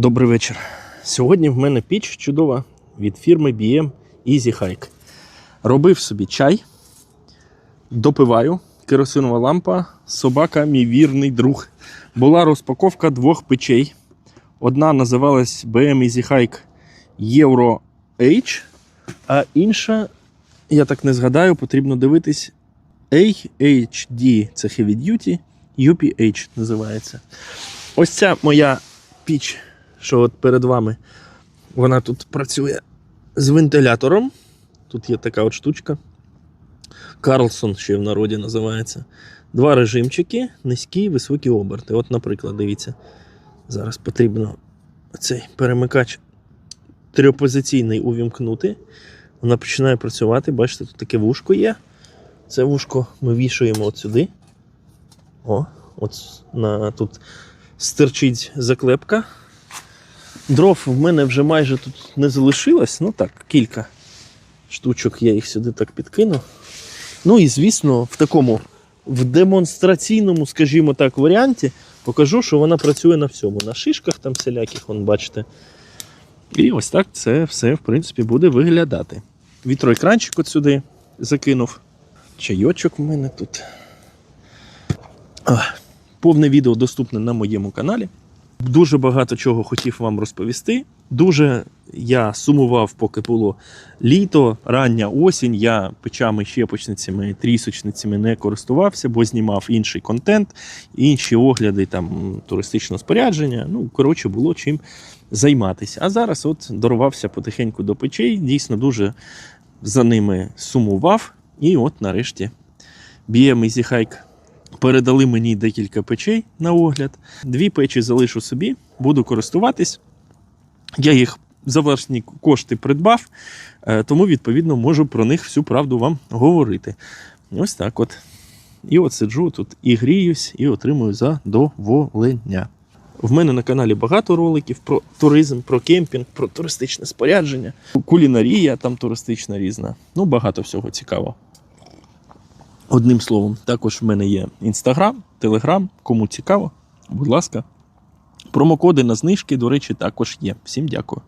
Добрий вечір. Сьогодні в мене піч чудова від фірми BM Easy Hike. Робив собі чай, допиваю, керосинова лампа, собака, мій вірний друг. Була розпаковка двох печей. Одна називалась BM Easy Hike Euro H, а інша, я так не згадаю, потрібно дивитись AHD це Heavy Duty, UPH називається. Ось ця моя піч, що от перед вами, вона тут працює з вентилятором. Тут є така от штучка. Карлсон ще в народі називається. Два режимчики, низькі і високі оберти. От, наприклад, дивіться, зараз потрібно цей перемикач трьохпозиційний увімкнути. Вона починає працювати. Бачите, тут таке вушко є. Це вушко ми вішаємо от сюди. О, от на, тут стирчить заклепка. Дров в мене вже майже тут не залишилось. Ну так, кілька штучок я їх сюди так підкину. Ну і звісно, в такому в демонстраційному, скажімо так, варіанті покажу, що вона працює на всьому. На шишках там всіляких, вон, бачите. І ось так це все, в принципі, буде виглядати. Вітроекранчик от сюди закинув. Чайочок в мене тут. Повне відео доступне на моєму каналі. Дуже багато чого хотів вам розповісти. Дуже я сумував, поки було літо, рання осінь. Я печами, щепочницями, трісочницями не користувався, бо знімав інший контент, інші огляди, там туристичного спорядження. Ну, коротше, було чим займатися. А зараз от дорвався потихеньку до печей. Дійсно, дуже за ними сумував. І от нарешті BM Easy Hike передали мені декілька печей на огляд. Дві печі залишу собі, буду користуватись. Я їх за власні кошти придбав, е, тому, відповідно, можу про них всю правду вам говорити. Ось так от. І от сиджу тут і гріюсь, і отримую задоволення. В мене на каналі багато роликів про туризм, про кемпінг, про туристичне спорядження, кулінарія там туристична різна. Ну, багато всього цікавого. Одним словом, також в мене є інстаграм, телеграм. Кому цікаво, будь ласка. Промокоди на знижки, до речі, також є. Всім дякую.